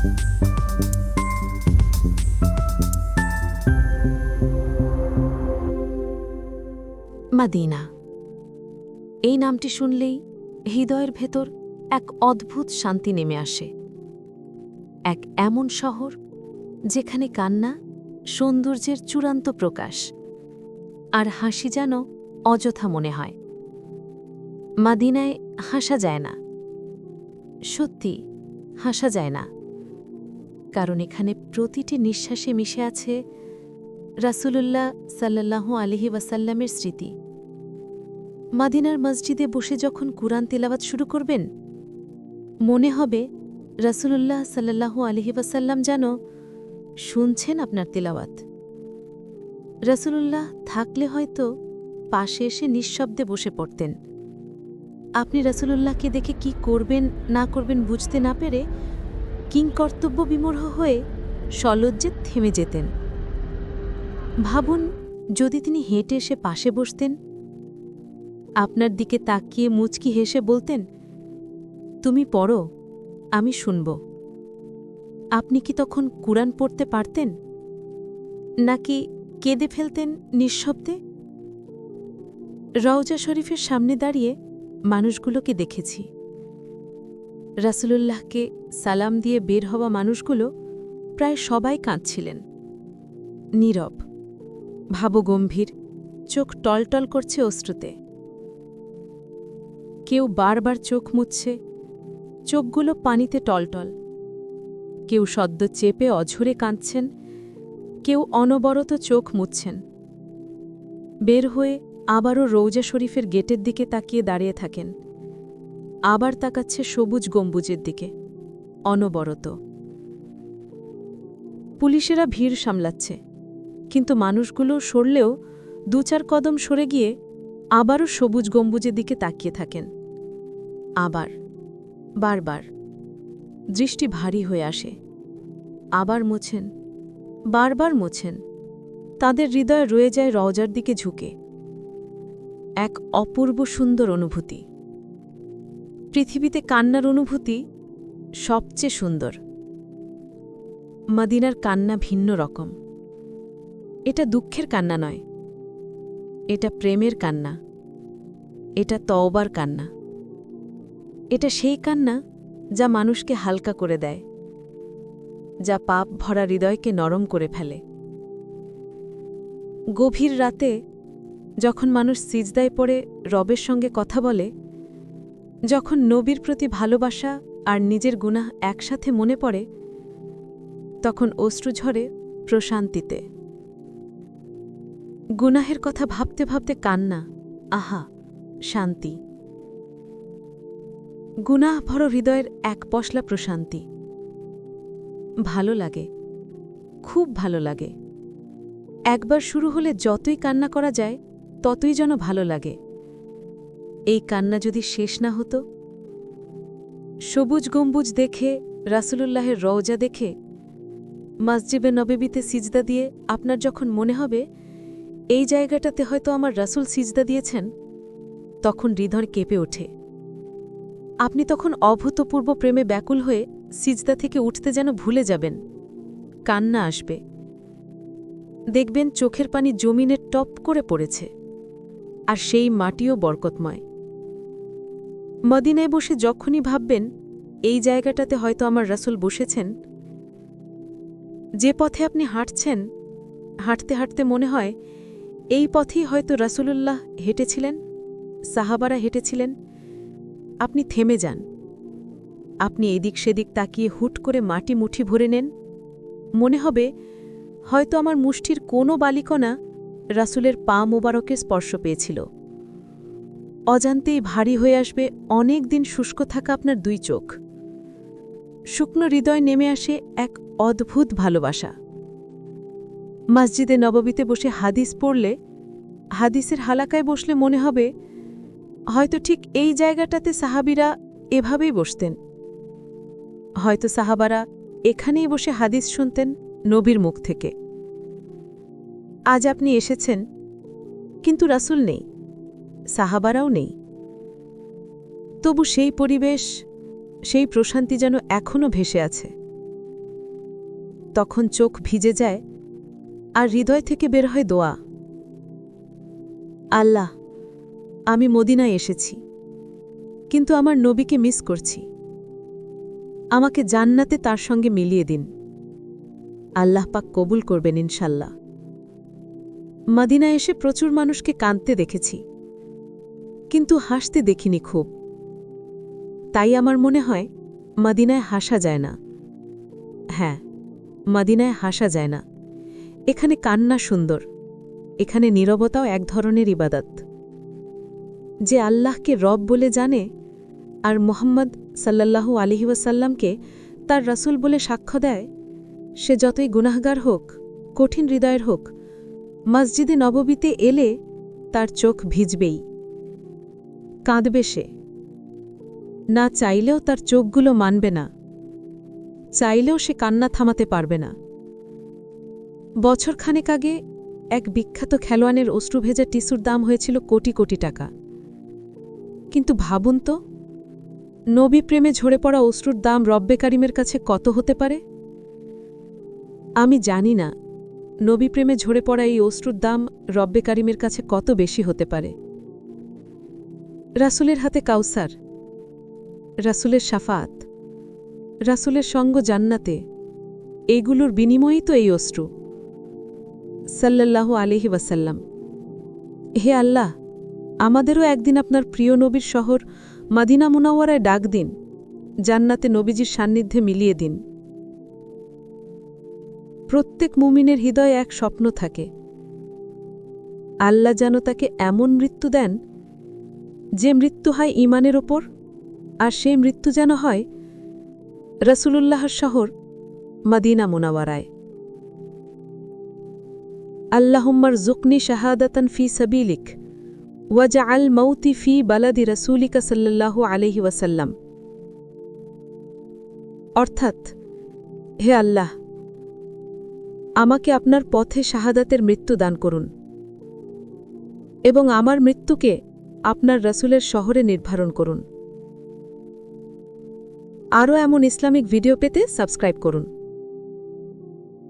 মাদিনা। এই নামটি শুনলেই হৃদয়ের ভেতর এক অদ্ভুত শান্তি নেমে আসে। এক এমন শহর যেখানে কান্না, সৌন্দর্যের চূড়ান্ত প্রকাশ আর হাসি যেন অযথা মনে হয়। মাদিনায় হাসা যায় না। সত্যি হাসা যায় না। কারণ এখানে প্রতিটি নিঃশ্বাসে মিশে আছে রাসূলুল্লাহ সাল্লাল্লাহু আলিহি ওয়াসাল্লামের স্মৃতি। মাদিনার মসজিদে বসে যখন কুরআন তেলাওয়াত শুরু করবেন, মনে হবে রাসূলুল্লাহ সাল্লাল্লাহু আলিহি ওয়াসাল্লাম যেন শুনছেন আপনার তেলাওয়াত। রাসূলুল্লাহ থাকলে হয়তো পাশে এসে নিঃশব্দে বসে পড়তেন। আপনি রাসূলুল্লাহকে দেখে কি করবেন, না করবেন বুঝতে না পেরে কিংকর্তব্য বিমূঢ় হয়ে সলজ্জে থেমে যেতেন। ভাবুন, যদি তিনি হেঁটে এসে পাশে বসতেন, আপনার দিকে তাকিয়ে মুচকি হেসে বলতেন, তুমি পড়ো, আমি শুনব। আপনি কি তখন কুরআন পড়তে পারতেন? নাকি কেঁদে ফেলতেন নিঃশব্দে? রওজা শরীফের সামনে দাঁড়িয়ে মানুষগুলোকে দেখেছি। রাসূলুল্লাহকে সালাম দিয়ে বের হওয়া মানুষগুলো প্রায় সবাই কাঁদছিলেন। নীরব, ভাবগম্ভীর, চোখ টলটল করছে অশ্রুতে। কেউ বারবার চোখ মুছছে, চোখগুলো পানিতে টলটল। কেউ সদ্য চেপে অঝরে কাঁদছেন, কেউ অনবরত চোখ মুছছেন। বের হয়ে আবারও রৌজা শরীফের গেটের দিকে তাকিয়ে দাঁড়িয়ে থাকেন। আবার তাকাচ্ছে সবুজ গম্বুজের দিকে। অনবরত। পুলিশেরা ভিড় সামলাচ্ছে। কিন্তু মানুষগুলো সরলেও দু চার কদম সরে গিয়ে আবারও সবুজ গম্বুজের দিকে তাকিয়ে থাকেন। আবার। বারবার। দৃষ্টি ভারী হয়ে আসে। আবার মোছেন। বারবার মোছেন। তাদের হৃদয় রয়ে যায় রওজার দিকে ঝুঁকে। এক অপূর্ব সুন্দর অনুভূতি। পৃথিবীতে কান্নার অনুভূতি সবচেয়ে সুন্দর। মাদিনার কান্না ভিন্ন রকম। এটা দুঃখের কান্না নয়। এটা প্রেমের কান্না। এটা তওবার কান্না। এটা সেই কান্না যা মানুষকে হালকা করে দেয়, যা পাপ ভরা হৃদয়কে নরম করে ফেলে। গভীর রাতে যখন মানুষ সিজদায় পড়ে, রবের সঙ্গে কথা বলে যখন নবীর প্রতি ভালোবাসা আর নিজের গুনাহ একসাথে মনে পড়ে, তখন অশ্রু ঝরে প্রশান্তিতে। গুনাহের কথা ভাবতে ভাবতে কান্না, আহা, শান্তি। গুনাহ ভর হৃদয়ের এক পশলা প্রশান্তি। ভালো লাগে, খুব ভালো লাগে। একবার শুরু হলে যতই কান্না করা যায়, ততই যেন ভালো লাগে। এই কান্না যদি শেষ না হতো? সবুজ গম্বুজ দেখে, রাসূলুল্লাহের রওজা দেখে মসজিবে নবেবিতে সিজদা দিয়ে আপনার যখন মনে হবে, এই জায়গাটাতে হয়তো আমার রাসূল সিজদা দিয়েছেন, তখন হৃদয় কেঁপে ওঠে। আপনি তখন অভূতপূর্ব প্রেমে ব্যাকুল হয়ে সিজদা থেকে উঠতে যেন ভুলে যাবেন। কান্না আসবে। দেখবেন চোখের পানি জমিনে টপ করে পড়েছে। আর সেই মাটিও বরকতময়। মদিনায় বসে যখনই ভাববেন, এই জায়গাটাতে হয়তো আমার রাসূল বসেছেন। যে পথে আপনি হাঁটছেন, হাঁটতে হাঁটতে মনে হয়, এই পথেই হয়তো রাসূলুল্লাহ হেঁটেছিলেন, সাহাবারা হেঁটেছিলেন। আপনি থেমে যান। আপনি এদিক সেদিক তাকিয়ে হুট করে মাটি মুঠি ভরে নেন। মনে হবে, হয়তো আমার মুষ্টির কোনো বালিকণা রাসূলের পা মোবারকের স্পর্শ পেয়েছিল। অজান্তেই ভারী হয়ে আসবে অনেক দিন শুষ্ক থাকা আপনার দুই চোখ। শুকনো হৃদয় নেমে আসে এক অদ্ভুত ভালোবাসা। মসজিদে নববীতে বসে হাদিস পড়লে, হাদিসের হালাকায় বসলে মনে হবে, হয়তো ঠিক এই জায়গাটাতে সাহাবিরা এভাবেই বসতেন। হয়তো সাহাবারা এখানেই বসে হাদিস শুনতেন নবীর মুখ থেকে। আজ আপনি এসেছেন, কিন্তু রাসূল নেই। সাহাবারাও নেই। তবু সেই পরিবেশ, সেই প্রশান্তি যেন এখনও ভেসে আছে। তখন চোখ ভিজে যায় আর হৃদয় থেকে বের হয় দোয়া। আল্লাহ, আমি মদিনায় এসেছি, কিন্তু আমার নবীকে মিস করছি। আমাকে জান্নাতে তার সঙ্গে মিলিয়ে দিন। আল্লাহ পাক কবুল করবেন ইনশাল্লাহ। মদিনায় এসে প্রচুর মানুষকে কাঁদতে দেখেছি। কিন্তু হাসতে দেখিনি খুব। তাই আমার মনে হয়, মাদিনায় হাসা যায় না। হ্যাঁ মাদিনায় হাসা যায় না। এখানে কান্না সুন্দর। এখানে নীরবতাও এক ধরনের ইবাদত। যে আল্লাহকে রব বলে জানে, আর মোহাম্মদ সাল্লাল্লাহু আলিহি ওয়াসাল্লামকে তার রাসূল বলে সাক্ষ্য দেয়, সে যতই গুনাহগার হোক, কঠিন হৃদয়ের হোক, মসজিদে নববীতে এলে তার চোখ ভিজবেই। কাঁদবে সে। না চাইলেও তার চোখগুলো মানবে না। চাইলেও সে কান্না থামাতে পারবে না। বছরখানেক আগে এক বিখ্যাত খেলোয়াড়ের অশ্রু ভেজা টিস্যুর দাম হয়েছিল কোটি কোটি টাকা। কিন্তু ভাবুন তো নবী প্রেমে ঝরে পড়া অশ্রুর দাম রব্বে কারিমের কাছে কত হতে পারে? আমি জানি না নবী প্রেমে ঝরে পড়া এই অশ্রুর দাম রব্বে কারিমের কাছে কত বেশি হতে পারে। রাসুলের হাতে কাউসার। রাসুলের সাফাত রাসুলের সঙ্গ জান্নাতে। এইগুলোর বিনিময়েই তো এই অশ্রু। সাল্লাল্লাহু আলিহি ওয়াসাল্লাম। হে আল্লাহ, আমাদেরও একদিন আপনার প্রিয় নবীর শহর মাদিনা মুনাওয়ারায় ডাক দিন। জান্নাতে নবীজির সান্নিধ্যে মিলিয়ে দিন। প্রত্যেক মুমিনের হৃদয়ে এক স্বপ্ন থাকে। আল্লাহ যেন তাকে এমন মৃত্যু দেন যে মৃত্যু হয় ইমানের ওপর, আর সেই মৃত্যু যেন হয় রসুলুল্লাহর শহর মদিনা মুনাওয়ারায়। আল্লাহম্মার জুকনি শাহাদাতন ফি সাবিলিক ওয়াজা আল মৌতি ফি বালাদি রসুলিকা সাল্লাল্লাহু আলহি ওয়াসাল্লাম। অর্থাৎ, হে আল্লাহ, আমাকে আপনার পথে শাহাদাতের মৃত্যু দান করুন এবং আমার মৃত্যুকে আপনার রসুলের শহরে নির্ধারণ করুন। আরও এমন ইসলামিক ভিডিও পেতে সাবস্ক্রাইব করুন।